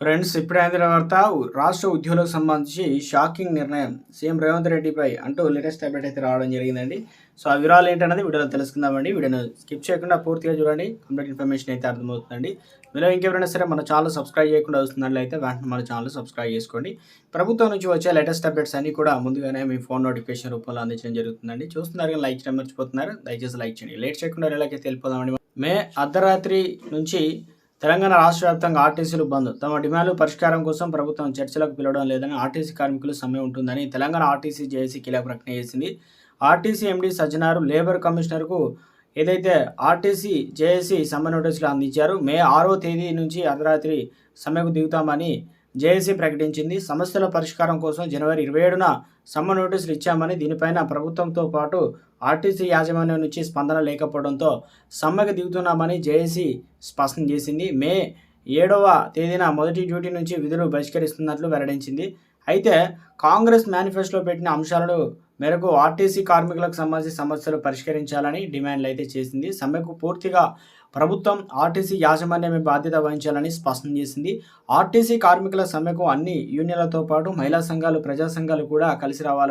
Friends ఇప్పుడు అందిన వార్త రాష్ట్ర ఉద్యోగులకు సంబంధించి షాకింగ్ నిర్ణయం. సీఎం రేవంత్ రెడ్డిపై అంటూ లేటెస్ట్ అప్డేట్ అయితే రావడం జరిగిందండి. సో ఆ వివరాలు ఏంటనేది వీడియోలో తెలుసుకుందామండి. వీడియోను స్కిప్ చేయకుండా పూర్తిగా చూడండి. కంప్లీట్ ఇన్ఫర్మేషన్ అయితే అర్థమవుతుందండి. మీలో ఇంకెవరైనా సరే మన ఛానల్ సబ్స్క్రైబ్ చేయకుండా వస్తున్నట్లయితే వెంటనే మన ఛానల్ సబ్స్క్రైబ్ చేసుకోండి. ప్రభుత్వం నుంచి వచ్చే లేటెస్ట్ అప్డేట్స్ అన్ని కూడా ముందుగానే మీ ఫోన్ నోటిఫికేషన్ రూపంలో అందించడం జరుగుతుందండి. చూస్తున్నారు కానీ లైక్ చేయడం మర్చిపోతున్నారు. దయచేసి లైక్ చేయండి. లేట్ చేయకుండా ఎలాగైతే వెళ్ళిపోదామండి. మే అర్ధరాత్రి నుంచి తెలంగాణ రాష్ట్ర వ్యాప్తంగా ఆర్టీసీలు బంద్. తమ డిమాండ్లు పరిష్కారం కోసం ప్రభుత్వం చర్చలకు పిలవడం లేదని ఆర్టీసీ కార్మికులు సమ్మె ఉంటుందని తెలంగాణ ఆర్టీసీ జేఏసీ కీలక ప్రకటన చేసింది. ఆర్టీసీ ఎండీ సజ్జనారు లేబర్ కమిషనర్కు ఏదైతే ఆర్టీసీ జేఏసీ సమ్మె నోటీసులు అందించారు మే ఆరో తేదీ నుంచి అర్ధరాత్రి సమ్మెకు దిగుతామని జేఏసీ ప్రకటించింది. సమస్యల పరిష్కారం కోసం జనవరి ఇరవై ఏడున సమ్మ నోటీసులు ఇచ్చామని దీనిపైన ప్రభుత్వంతో పాటు ఆర్టీసీ యాజమాన్యం నుంచి స్పందన లేకపోవడంతో సమ్మెకు దిగుతున్నామని జేఏసీ స్పష్టం చేసింది. మే ఏడవ తేదీన మొదటి డ్యూటీ నుంచి విధులు బహిష్కరిస్తున్నట్లు వెల్లడించింది. అయితే కాంగ్రెస్ మేనిఫెస్టోలో పెట్టిన అంశాలను మేరకు ఆర్టీసీ కార్మికులకు సంబంధించిన సమస్యలు పరిష్కరించాలని డిమాండ్లు అయితే చేసింది. సమ్మెకు పూర్తిగా ప్రభుత్వం ఆర్టీసీ యాజమాన్యమే బాధ్యత వహించాలని స్పష్టం చేసింది. ఆర్టీసీ కార్మికుల సమ్మెకు అన్ని యూనియన్లతో పాటు మహిళా సంఘాలు ప్రజా సంఘాలు కూడా కలిసి రావాలి